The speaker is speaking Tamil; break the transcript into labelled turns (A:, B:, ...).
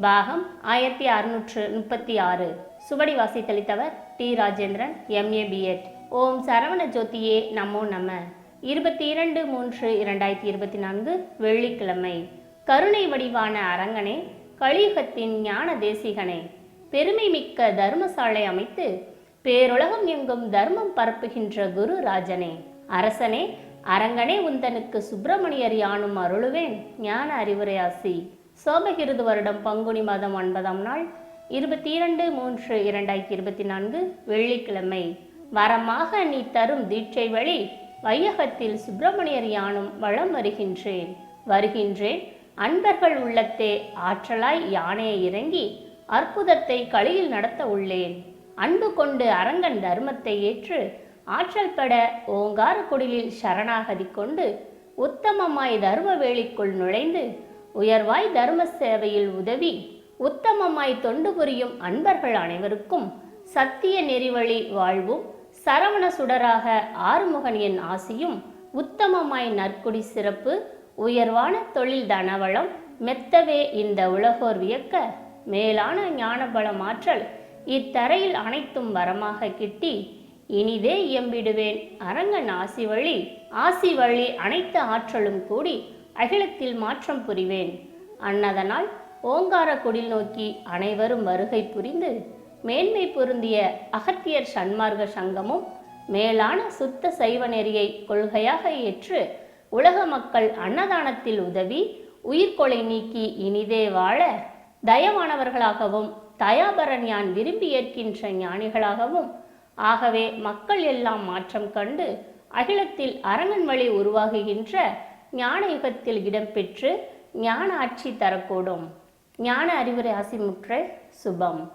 A: பாகம் ஆயிரத்தி அறுநூற்று முப்பத்தி ஆறு. சுவடி வாசித்தளித்தவர் டி. ராஜேந்திரன் எம்ஏ பிஎட் ஓம் சரவண ஜோதியே நமோ நம. இருபத்தி இரண்டு மூன்று இரண்டாயிரத்தி இருபத்தி நான்கு வெள்ளிக்கிழமை. கருணை வடிவான அரங்கனே கலியுகத்தின் ஞான தேசிகனே. பெருமை மிக்க தர்மசாலை அமைத்து பேருலகம் எங்கும் தர்மம் பரப்புகின்ற குரு ராஜனே. அரசனே அரங்கனே உந்தனுக்கு சுப்பிரமணியர் யானும் அருளுவேன் ஞான அறிவுரை ஆசி சோபகிருது வருடம் பங்குனி மாதம் ஒன்பதாம் நாள் இருபத்தி இரண்டு மூன்று இரண்டாயிரத்தி இருபத்தி நான்கு வெள்ளிக்கிழமை. வரமாக நீ தரும் தீட்சை வழி வையகத்தில் சுப்பிரமணியர் யானும் வளம் வருகின்றேன். வருகின்றேன். அன்பர்கள் உள்ளத்தே ஆற்றலாய் யானையை இறங்கி அற்புதத்தை களியில் நடத்த உள்ளேன். அன்பு கொண்டு அரங்கன் தர்மத்தை ஏற்று ஆற்றல் பட ஓங்கார குடிலில் சரணாகதி கொண்டு உத்தமமாய் தர்ம வேலிக்குள் நுழைந்து உயர்வாய் தர்ம சேவையில் உதவி உத்தமமாய் தொண்டு புரியும் அன்பர்கள் அனைவருக்கும் சத்திய நெறிவழி வாழ்வும் சரவண சுடராக ஆறுமுகன் என் ஆசியும் உத்தமமாய் நற்குடி சிறப்பு உயர்வான தொழில் தனவளம் மெத்தவே இந்த உலகோர் வியக்க மேலான ஞானபலம் ஆற்றல் இத்தரையில் அனைத்தும் வரமாக கிட்டி இனிதே இயம்பிடுவேன் அரங்கன் ஆசி வழி ஆசி வழி அனைத்து ஆற்றலும் கூடி அகிலத்தில் மாற்றம் புரிவேன். அன்னதனால் ஓங்கார குடில் நோக்கி அனைவரும் வருகை புரிந்து மேன்மை பொருந்திய அகத்தியர் சன்மார்க்க சங்கமும் மேலான சுத்த சைவ நெறியை கொள்கையாக ஏற்று உலக மக்கள் அன்னதானத்தில் உதவி உயிர்கொலை நீக்கி இனிதே வாழ தயவானவர்களாகவும் தயாபரன் யான் விரும்பி ஏற்கின்ற ஞானிகளாகவும் ஆகவே மக்கள் எல்லாம் மாற்றம் கண்டு அகிலத்தில் அரங்கன் வழி உருவாகுகின்ற ஞான யுகத்தில் இடம்பெற்று ஞான ஆட்சி தரக்கூடும். ஞான அறிவுரை அசிமுற்ற சுபம்.